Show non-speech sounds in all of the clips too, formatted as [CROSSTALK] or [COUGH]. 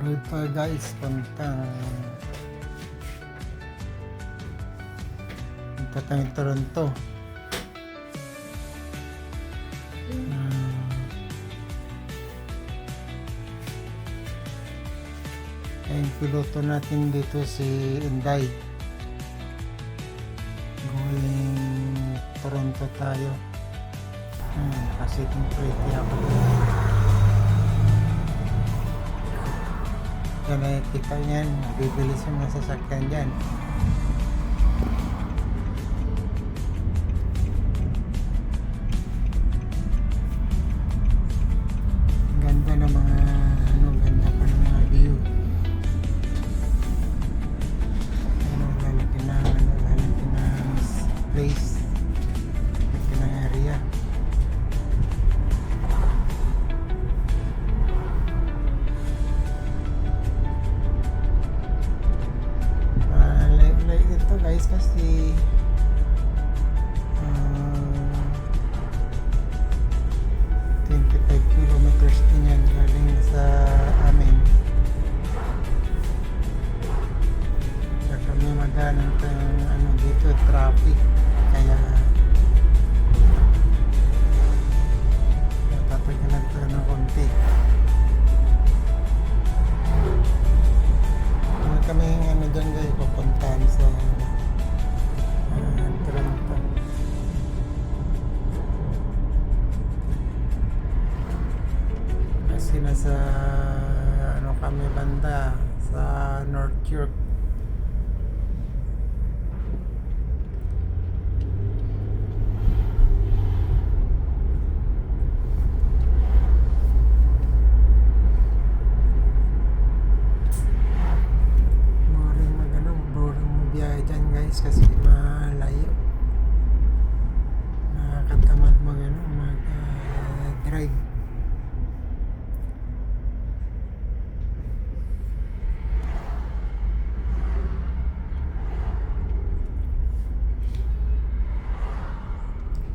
road guys puntang punta Toronto. Ang piloto natin dito si Inday. Going Toronto tayo. Hmm, kasi itong pretty ako. Yan nakikita niyan, bibilis yung mga sasakyan dyan. Traffic. Kaya tatagalan tayo ng konti. Meron kami ano dyan guys, papuntahan sa uh, Toronto. Kasi nasa ano kami banda sa North York. Boring mag ano, boring magbiyahe dyan guys kasi malayo. Nakakatamad mag ano, mag ah, drive.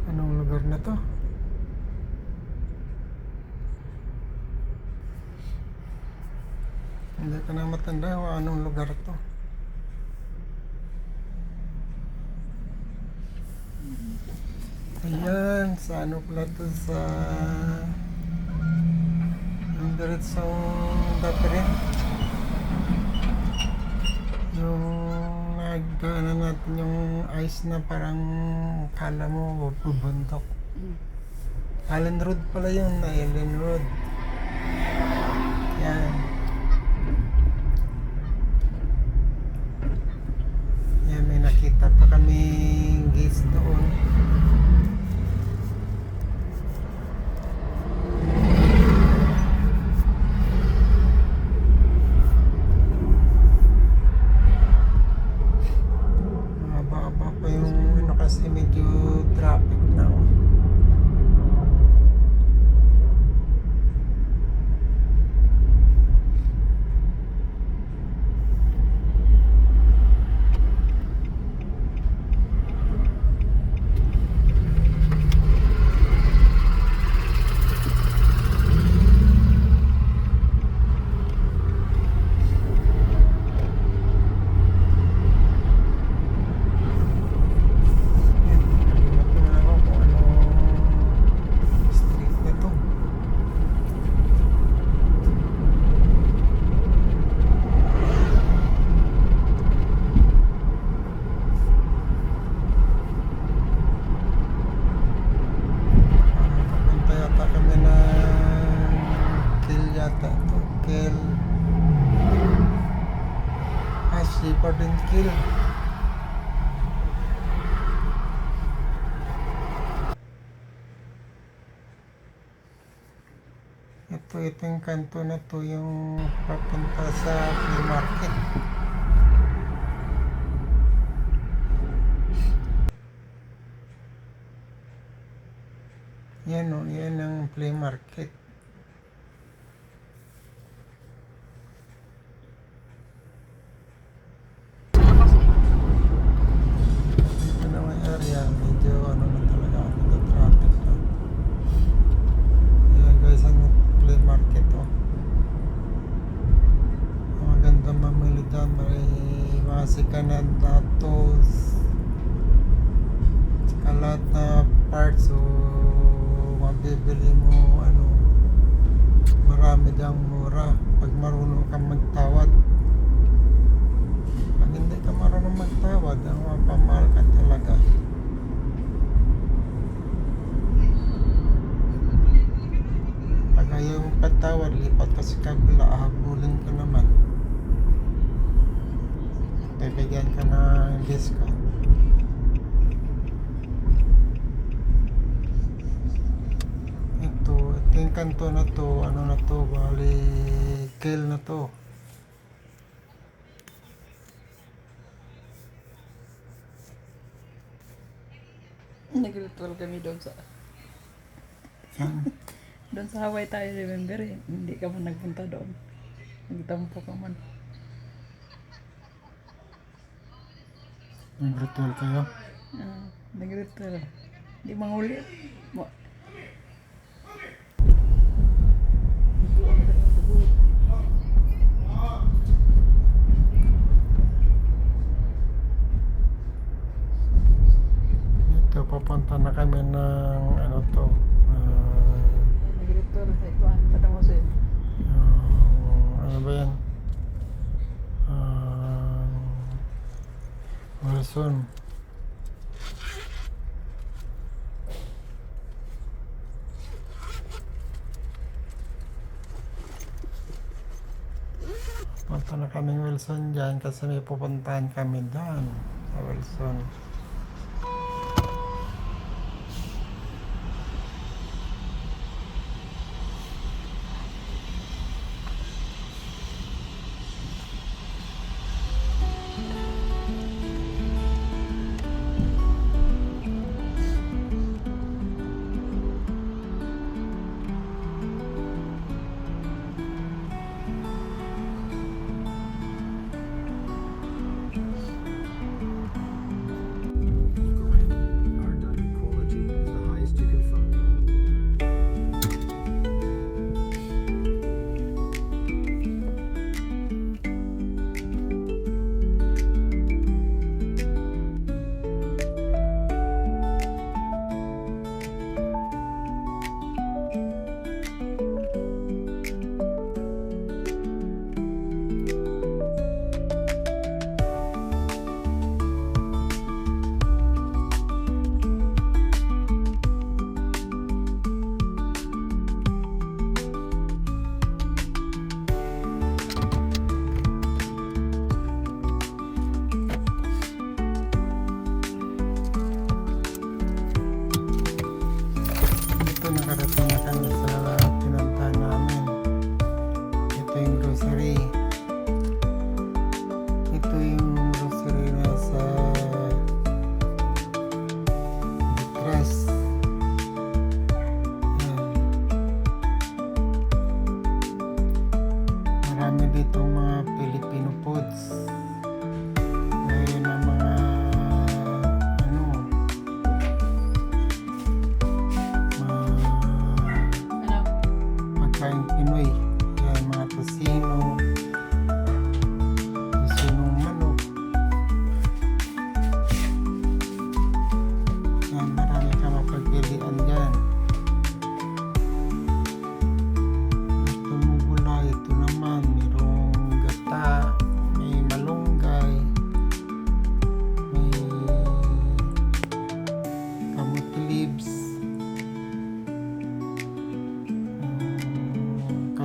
Anong lugar na to? Hindi ko na matanda kung anong lugar to. Ayan, sa ano pala to sa yung diretsong dati rin. Yung nagdaanan natin yung ice na parang kala mo bubuntok. Allen Road pala yun, Allen Road. Yan, may nakita pa kami gays doon. Mahaba-haba pa yung ano kasi medyo traffic na. oh. Kalimutan ko na ako kung anong street na to. Ah, Papunta yata kami ng Kill yata to. Kill. And Kill. Ito, ito yung kanto na to yung papunta sa flea market. Yan o, yan ang flea market. Dito na may area, medyo ano na talaga, medyo traffic na. Ayan guys, ang flea market oh. Second-hand na tools, lahat na parts o mabibili mo ano, marami dang mura pag marunong kang magtawad. Pag hindi ka marunong magtawad, ang mapamahal ka talaga. Pag ayaw mong patawad, lipat ka sa kabila, habulin ka naman. Bibigyan ka ng discount. Ito, ito kanto na to, ano na to, bali, kill na to. Nag-ritual kami doon sa Yan. [LAUGHS] doon sa Hawaii tayo remember eh. Hindi ka man nagpunta doon. Nagtampo ka man. Yung ritual kayo. Ah, nag-ritual. Di manguli. Mo. Ito, papunta na kami ng ano to. ah, Nag-ritual sa ituan. Pada mo sa'yo. yung, ano ba yan? Wilson. Punta na kaming Wilson dyan kasi may pupuntahan kami dyan sa Wilson.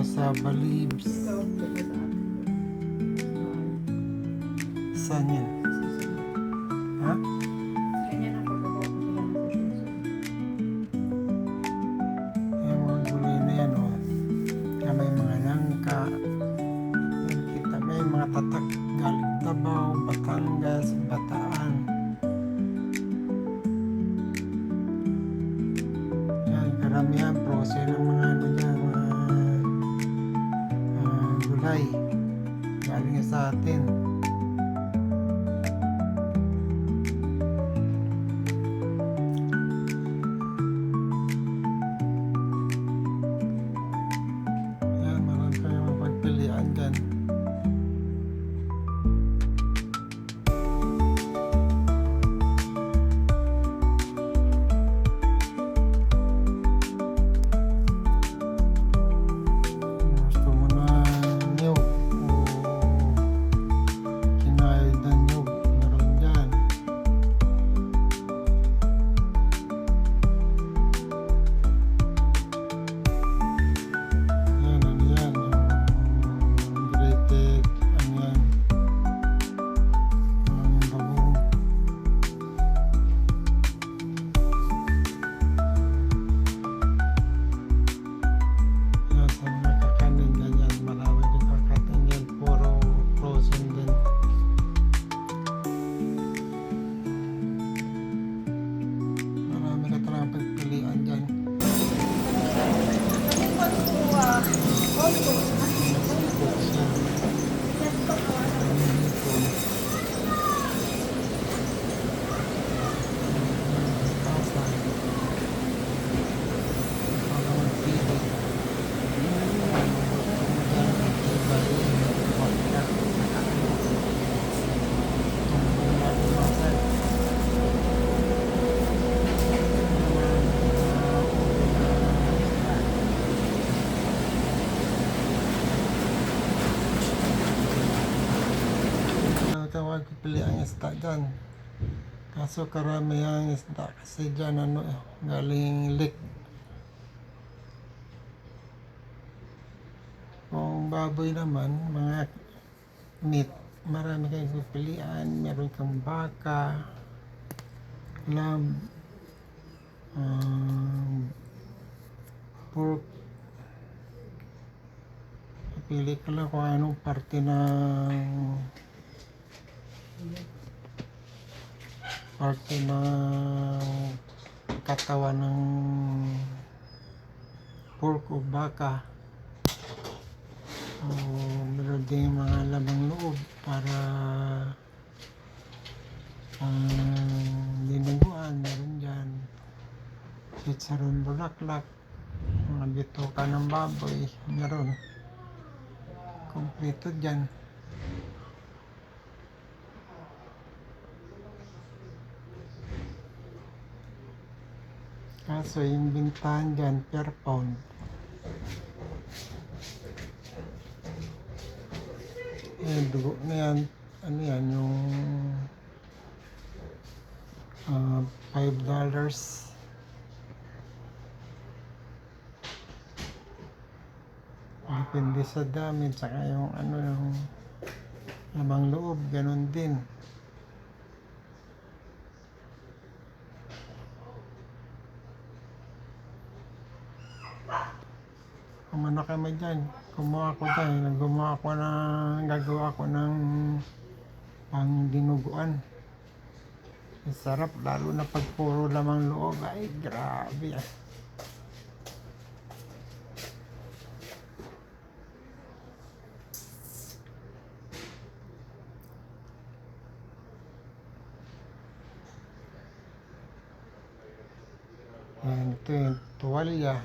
Cassava leaves. Saan yan? Isda dyan. Kaso karamihan isda kasi dyan ano, eh, galing lake. Kung baboy naman, mga meat, marami kayong pipilian. Meron kang baka, lamb, um, pork. Pili ka lang kung anong parte ng parte ng katawan ng pork o baka. O meron din mga lamang loob para pang dinuguan, meron dyan. Chicharon bulaklak, mga bitoka ng baboy, meron. Kompleto dyan. Kaso yung bintahan dyan per pound. Eh, dugo na yan. Ano yan, yung ah, five dollars. Depende sa dami, saka yung ano yung lamang loob, ganun din. Kumano kami dyan. Gumawa ko dyan. Gumawa ko ng, gagawa ko ng pang dinuguan. Ang sarap, lalo na pag puro lamang loob. Ay, grabe ah. Yan, ito yung tuwalya.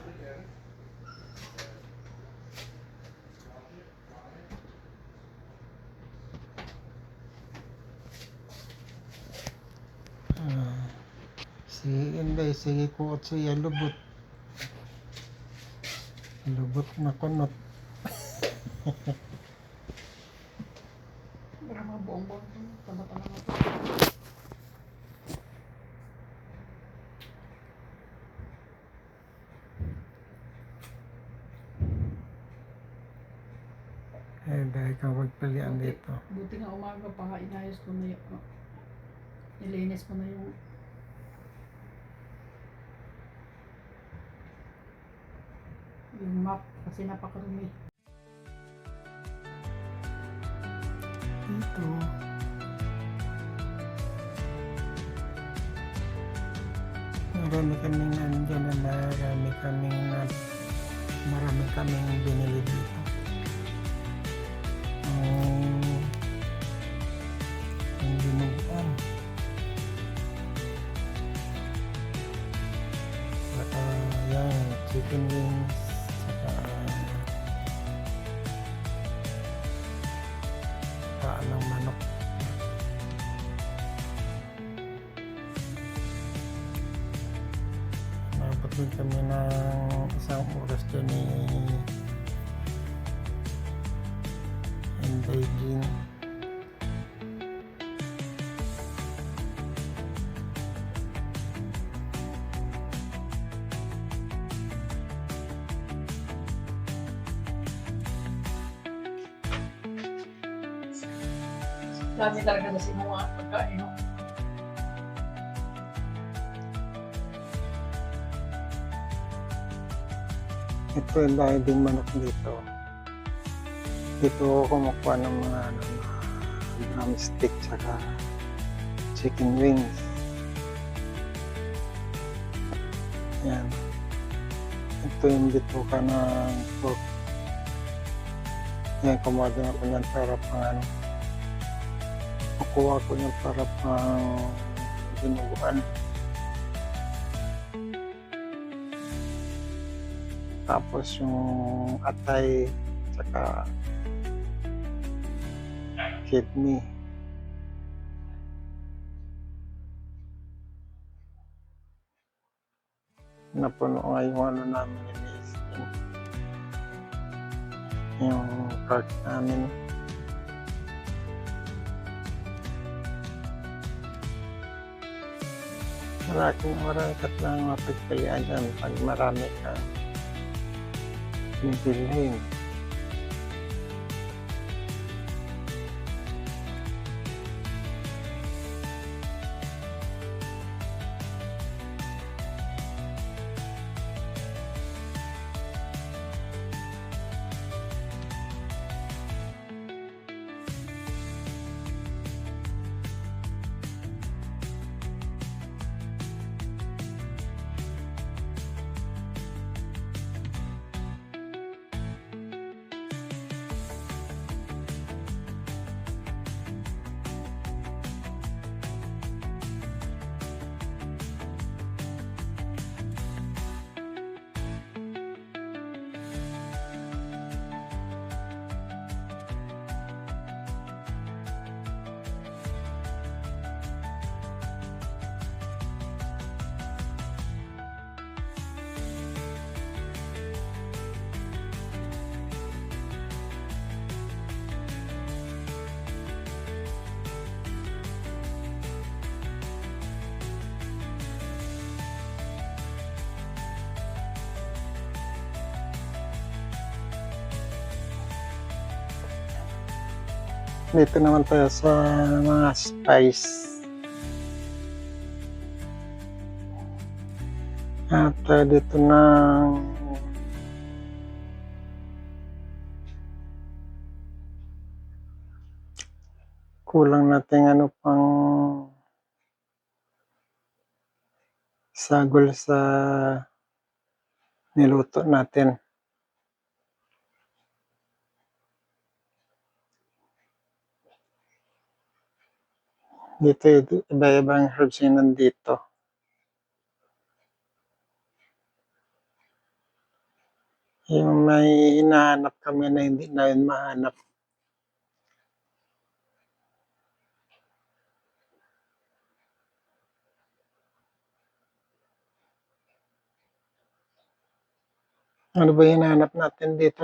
Ah, si Inday, sige ko at siya lubot. Lubot na kunot. Para [LAUGHS] mga buong-buong. Tama-tama na Eh, dahil kang pagpilian dito. Buti nga umaga pa inayos ko na yung, uh, nilinis ko na yung yung map kasi napakarumi. Dito. Marami kaming nandyan na marami kaming marami kaming binili dito. Ng isang oras doon ni Inday Jean. Dami talaga kasi mga pagkain. Ito yung dahil din manok dito. Dito ako kumukuha ng mga ano, drumstick tsaka chicken wings. Yan. Ito yung bituka ng pork. Yan, kumuha din ako niyan para pang ano. Kukuha ko niyan para pang dinuguan. Tapos yung atay, tsaka kidney. Napuno nga yung ano namin iniisip. Yung cart namin. Maraming maraming lang mapagpilian dyan pag marami ka คิ是ส์ Dito naman tayo sa mga spice. At uh, dito na kulang natin ano pang sagol sa niluto natin. Dito, iba-ibang herbs yung nandito. Yung may hinahanap kami na hindi namin mahanap. Ano ba hinahanap natin dito?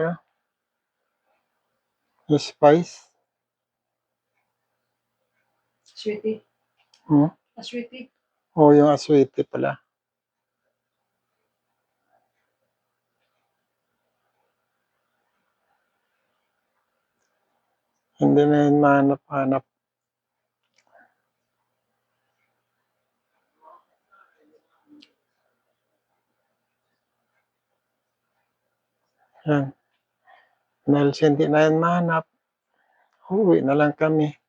Yung spice? Sweetie. Hmm? Ah, sweetie. O yung aswete pala. Hindi na yun mahanap-hanap. Yan. Dahil hindi na yun mahanap, uwi na lang kami.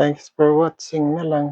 Thanks for watching na lang.